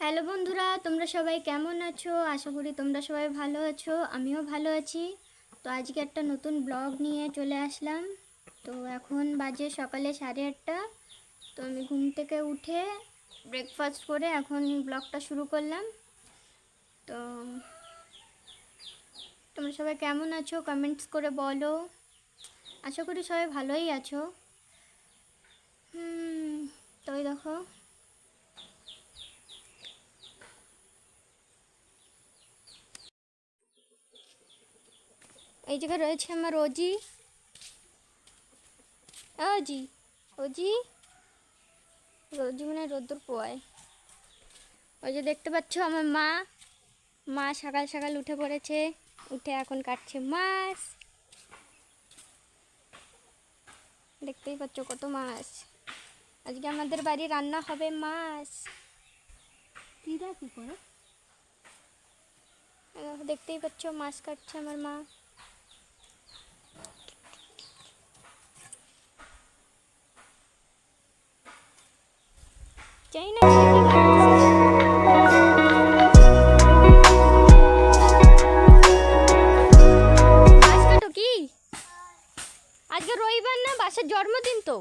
Hello বন্ধুরা, তোমরা সবাই কেমন আছো? আশা করি তোমরা সবাই ভালো আছো, আমিও ভালো আছি। তো আজকে একটা নতুন ব্লগ নিয়ে চলে আসলাম। তো এখন বাজে সকালে সাড়ে আটটা। তো আমি ঘুম থেকে উঠে ব্রেকফাস্ট করে এখন ব্লগটা শুরু করলাম। তো তোমরা সবাই কেমন আছো? কমেন্টস করে বলো। আশা করি সবাই ভালোই আছো। হুম, তো দেখো। এই জায়গায় রয়েছে আমার অজি অজি অজি রোজি মানে রোদ্দুর পোয়ায়। ওই যে দেখতে পাচ্ছ আমার মা। মা সকাল সকাল উঠে পড়েছে। উঠে এখন কাটছে মাছ। দেখতেই পাচ্ছ কত মাছ। আজকে আমাদের বাড়ি রান্না হবে মাছ। দিদা কি করে? দেখতেই পাচ্ছ মাছ কাটছে আমার মা। জানি না কি? আজকে রবিবার না? বাসার জন্মদিন তো।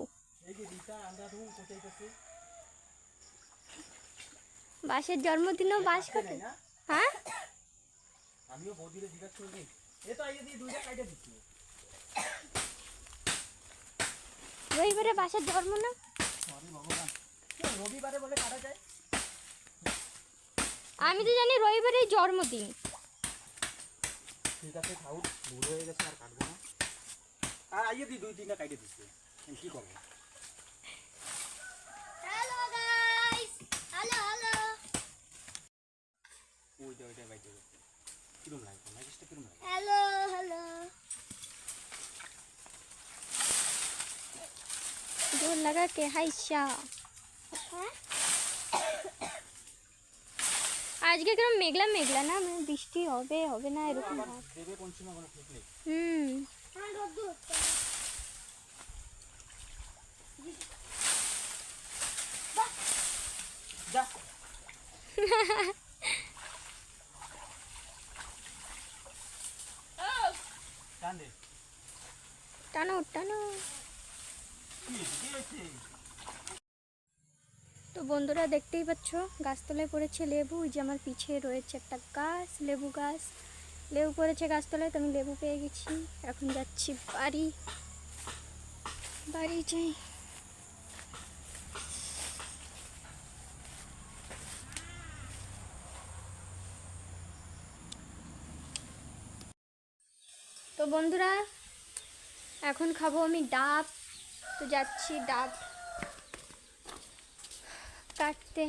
বাসের জন্মদিনও বাস কাটে হ্যাঁ? আমিও বৌদিরে জিজ্ঞাসা করি এ তো আইয়ে দিয়ে দুইটা কাইটা দিচ্ছি রবিবারে বাসার জন্ম না? সরি ভগবান। না, রবিবারে বলে কাটা যায় আমি তো জানি রবিবারেই জন্মদিন ঠিক আছে খাও ভুল হয়ে গেছে আর কাটবো না আর আইয়ে দিয়ে দুই তিনটা কাইটে দিচ্ছে আমি কি করবো হ্যালো গাইস হ্যালো হ্যালো ওইটা ওইটা বাইতে কিরম লাগে লাগিসটা কিরম লাগে হ্যালো হ্যালো जोर लगा के हाय শাহ আজকে কিরম মেঘলা মেঘলা না মানে বৃষ্টি হবে হবে না এরকম হুম। টান টানো তো বন্ধুরা দেখতেই পাচ্ছ, গাছতলায় পড়েছে লেবু যে আমার পিছে রয়েছে একটা গাছ, লেবু গাছ। লেবু পড়েছে গাছতলায়, তো আমি লেবু পেয়ে গেছি। এখন যাচ্ছি বাড়ি। বাড়ি যাই। তো বন্ধুরা, এখন খাব আমি ডাব। তো যাচ্ছি ডাব কাটতে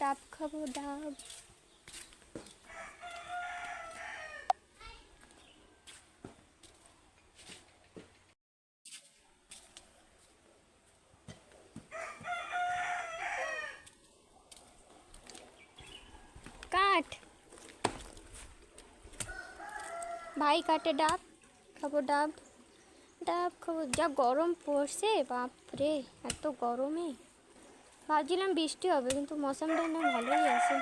ডাব খাব ডাব কাট ভাই কাটে ডাব খাব ডাব ডাব খাব যা গরম পড়ছে বাপরে এত গরমে ভাবছিলাম বৃষ্টি হবে, কিন্তু মৌসামটা না ভালোই আছে।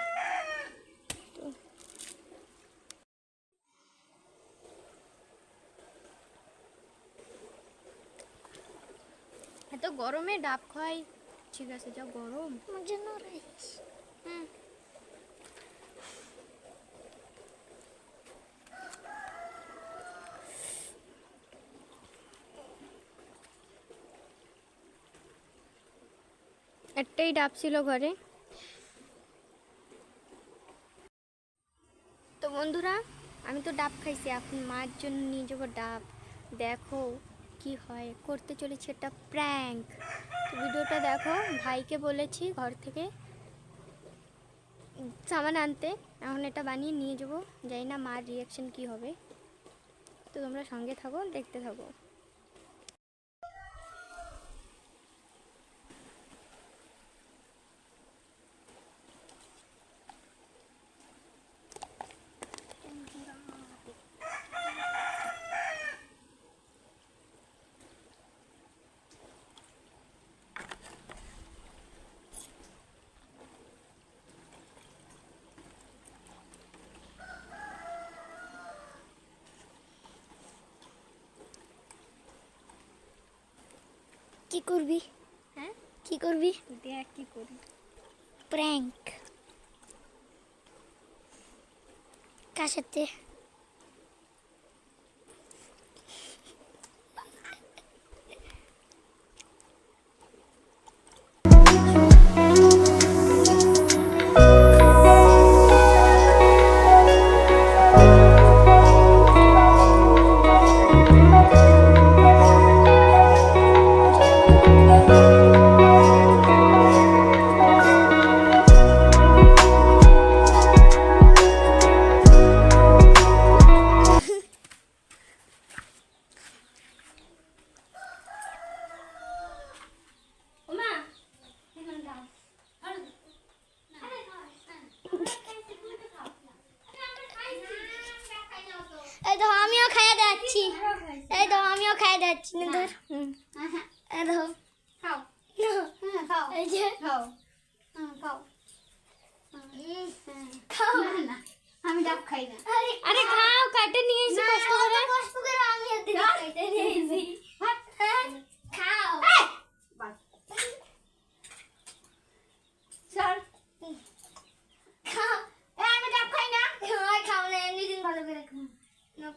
এত গরমে ডাব খাই ঠিক আছে, যা গরম। হুম একটাই ডাব ছিল ঘরে। তো বন্ধুরা, আমি তো ডাব খাইছি, এখন মার জন্য নিয়ে যাব ডাব। দেখো কি হয়, করতে চলেছি একটা প্র্যাঙ্ক তো ভিডিওটা দেখো, ভাইকে বলেছি ঘর থেকে সামান আনতে, এখন এটা বানিয়ে নিয়ে যাব। জানি না মার রিয়াকশন কি হবে। তো তোমরা সঙ্গে থাকো, দেখতে থাকো। কি করবি হ্যাঁ কি করবি দেখ কি করি প্র্যাঙ্ক কার সাথে ওমা এখন দাও এই দেখো আমিও খাইয়ে যাচ্ছি। এই দেখো। আমি ডাব খাই না। আরে খাও। কাটে নিয়ে এসে কষ্ট করে কষ্ট করে আমি এতে কাটে নিয়ে এসে খাও চল খাও আমি ডাব খাই না। খাও না, এমনি দিন ভালো করে খাও। না